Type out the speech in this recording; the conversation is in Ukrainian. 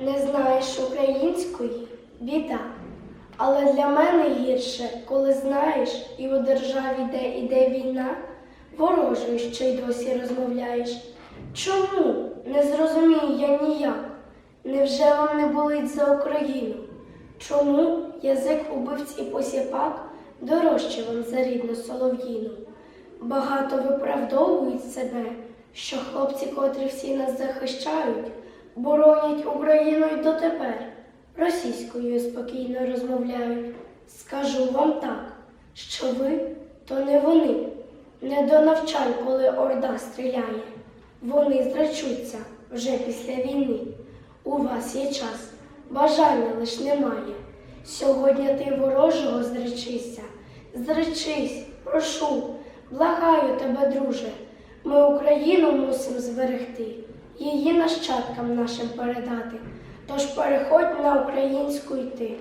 Не знаєш української біда. Але для мене гірше, коли знаєш, і у державі, де іде війна, ворожою ще й досі розмовляєш. Чому? Не зрозумію я ніяк. Невже вам не болить за Україну? Чому язик убивць і посіпак дорожче вам за рідну солов'їну? Багато виправдовують себе, що хлопці, котрі всі нас захищають, боронять Україну й дотепер, російською спокійно розмовляють. Скажу вам так, що ви то не вони, не до навчань, коли орда стріляє. Вони зречуться вже після війни. У вас є час, бажання лиш немає. Сьогодні ти ворожого зречися, зречись, прошу, благаю тебе, друже. Ми Україну мусимо зберегти, її нащадкам нашим передати, тож переходь на українську йти.